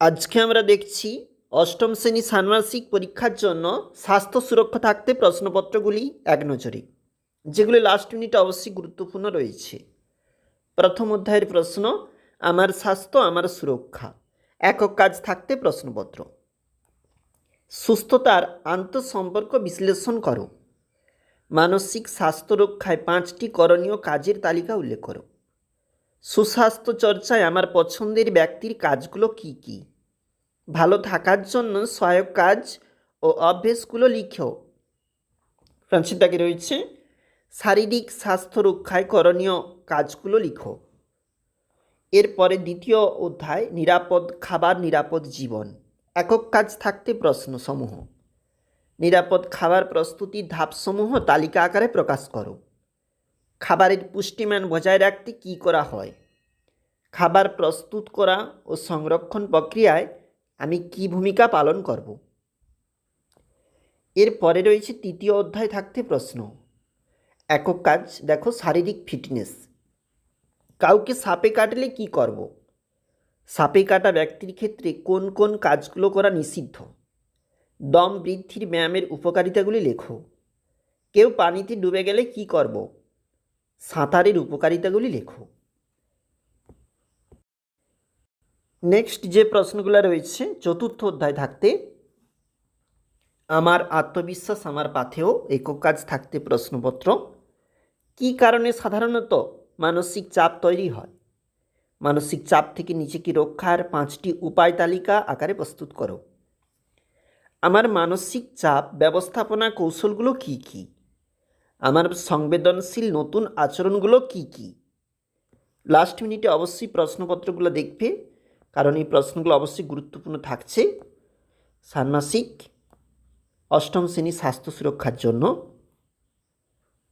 আজকে আমরা দেখছি অষ্টম শ্রেণি ষান্মাসিক পরীক্ষার জন্য স্বাস্থ্য সুরক্ষা থাকতে প্রশ্নপত্রগুলি এক নজরে, যেগুলি লাস্ট মিনিটে অবশ্যই গুরুত্বপূর্ণ রয়েছে। প্রথম অধ্যায়ের প্রশ্ন, আমার স্বাস্থ্য, আমার সুরক্ষা, একক কাজ থাকতে প্রশ্নপত্র। সুস্থতার আন্তঃসম্পর্ক বিশ্লেষণ করো। মানসিক স্বাস্থ্য রক্ষায় পাঁচটি করণীয় কাজের তালিকা উল্লেখ করো। সুস্বাস্থ্য চর্চায় আমার পছন্দের ব্যক্তির কাজগুলো কি কি? ভালো থাকার জন্য সহায়ক কাজ ও অভ্যেসগুলো লিখো ফ্রান্সিস ব্যাগে রয়েছে, শারীরিক স্বাস্থ্য রক্ষায় করণীয় কাজগুলো লিখো। এরপরে দ্বিতীয় অধ্যায়, নিরাপদ খাবার, নিরাপদ জীবন। একক কাজ থাকতে প্রশ্ন সমূহ নিরাপদ খাবার প্রস্তুতির ধাপসমূহ তালিকা আকারে প্রকাশ করো। খাবারের পুষ্টিমান বজায় রাখতে কী করা হয়? খাবার প্রস্তুত করা ও সংরক্ষণ প্রক্রিয়ায় আমি কি ভূমিকা পালন করব? এর পরে রয়েছে তৃতীয় অধ্যায় থাকতে প্রশ্ন। একক কাজ, দেখো, শারীরিক ফিটনেস। কাউকে সাপে কাটলে কি করব? সাপে কাটা ব্যক্তির ক্ষেত্রে কোন কোন কাজগুলো করা নিষিদ্ধ? দম বৃদ্ধির ব্যায়ামের উপকারিতাগুলি লেখো। কেউ পানিতে ডুবে গেলে কি করব? সাঁতারের উপকারিতাগুলি লেখো। নেক্সট যে প্রশ্নগুলো রয়েছে, চতুর্থ অধ্যায় থাকতে, আমার আত্মবিশ্বাস আমার পাথেও একক কাজ থাকতে প্রশ্নপত্র। কি কারণে সাধারণত মানসিক চাপ তৈরি হয়? মানসিক চাপ থেকে নিজেকে রক্ষার পাঁচটি উপায় তালিকা আকারে প্রস্তুত করো। আমার মানসিক চাপ ব্যবস্থাপনা কৌশলগুলো কি কি? আমার সংবেদনশীল নতুন আচরণগুলো কি কি? লাস্ট মিনিটে অবশ্যই প্রশ্নপত্রগুলো দেখবে। কারণ এই প্রশ্নগুলো অবশ্যই গুরুত্বপূর্ণ থাকছে। ষান্মাসিক অষ্টম শ্রেণি স্বাস্থ্য সুরক্ষার জন্য।